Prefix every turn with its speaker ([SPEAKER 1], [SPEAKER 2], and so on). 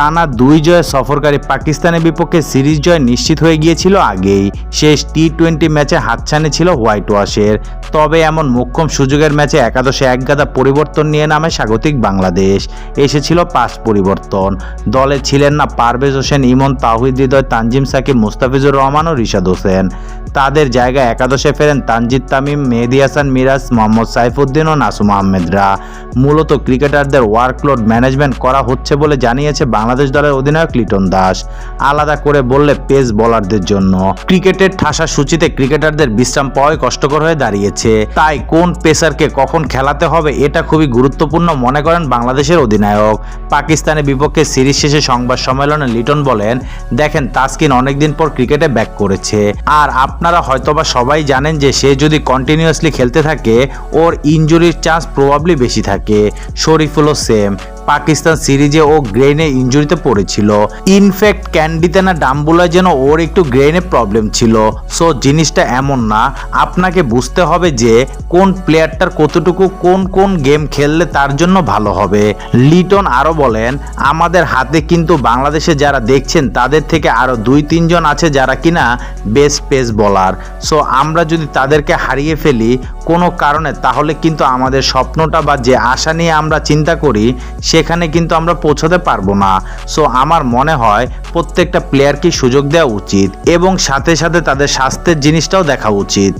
[SPEAKER 1] টানা দুই জয়ে সফরকারী পাকিস্তানের বিপক্ষে সিরিজ জয় নিশ্চিত হয়ে গিয়েছিল আগেই। শেষ টি টোয়েন্টি ম্যাচে হাতছানি ছিল হোয়াইট ওয়াশের তবে এমন মোক্ষম সুযোগের ম্যাচে একাদশে একগাদা পরিবর্তন নিয়ে নামে স্বাগতিক বাংলাদেশ। এসেছিল পাঁচ পরিবর্তন। দলে ছিলেন না পারভেজ হোসেন, ইমন তাহিদ হৃদয় তানজিম সাকিব, মুস্তাফিজুর রহমান ও রিশাদ হোসেন। তাদের জায়গায় একাদশে ফেরেন তানজিদ তামিম, মেহেদি হাসান মিরাজ, মোহাম্মদ সাইফুদ্দিন ও নাসুম আহমেদরা। মূলত ক্রিকেটারদের ওয়ার্কলোড ম্যানেজমেন্ট করা হচ্ছে বলে জানিয়েছে বাংলাদেশ দলের অধিনায়ক লিটন দাস। আলাদা করে বললে পেস বোলারদের জন্য। ক্রিকেটের ঠাসা সূচিতে ক্রিকেটারদের বিশ্রাম পাওয়াই কষ্টকর হয়ে দাঁড়িয়েছে। তাই কোন পেসারকে কখন খেলাতে হবে এটা খুবই গুরুত্বপূর্ণ মনে করেন বাংলাদেশের অধিনায়ক। পাকিস্তানের বিপক্ষে সিরিজ শেষে সংবাদ সম্মেলনে লিটন বলেন, দেখেন, তাসকিন অনেকদিন পর ক্রিকেটে ব্যাক করেছে। আর আপনারা হয়তোবা সবাই জানেন যে সে যদি কন্টিনিউয়াসলি খেলতে থাকে, ওর ইনজুরির চান্স প্রবাবলি বেশি থাকে। শরীফুলও সেম পাকিস্তান সিরিজে ও গ্রেনে ইঞ্জুরিতে পড়েছিল। ইনফ্যাক্ট ক্যান্ডিতে না ডাম্বুলায় যেন ওর একটু গ্রেনে প্রবলেম ছিল। সো জিনিসটা এমন না, আপনাকে বুঝতে হবে যে কোন প্লেয়ারটার কতটুকু কোন কোন গেম খেললে তার জন্য ভালো হবে। লিটন আরও বলেন, আমাদের হাতে কিন্তু বাংলাদেশে যারা দেখছেন, তাদের থেকে আরও দুই তিনজন আছে যারা কিনা বেস্ট পেস বলার। সো আমরা যদি তাদেরকে হারিয়ে ফেলি কোনো কারণে, তাহলে কিন্তু আমাদের স্বপ্নটা বা যে আশা নিয়ে আমরা চিন্তা করি সেখানে কিন্তু আমরা পৌঁছাতে পারব না। সো আমার মনে হয় প্রত্যেকটা প্লেয়ারকে সুযোগ দেওয়া উচিত এবং সাথে সাথে তাদের স্বাস্থ্যের জিনিসটাও দেখা উচিত।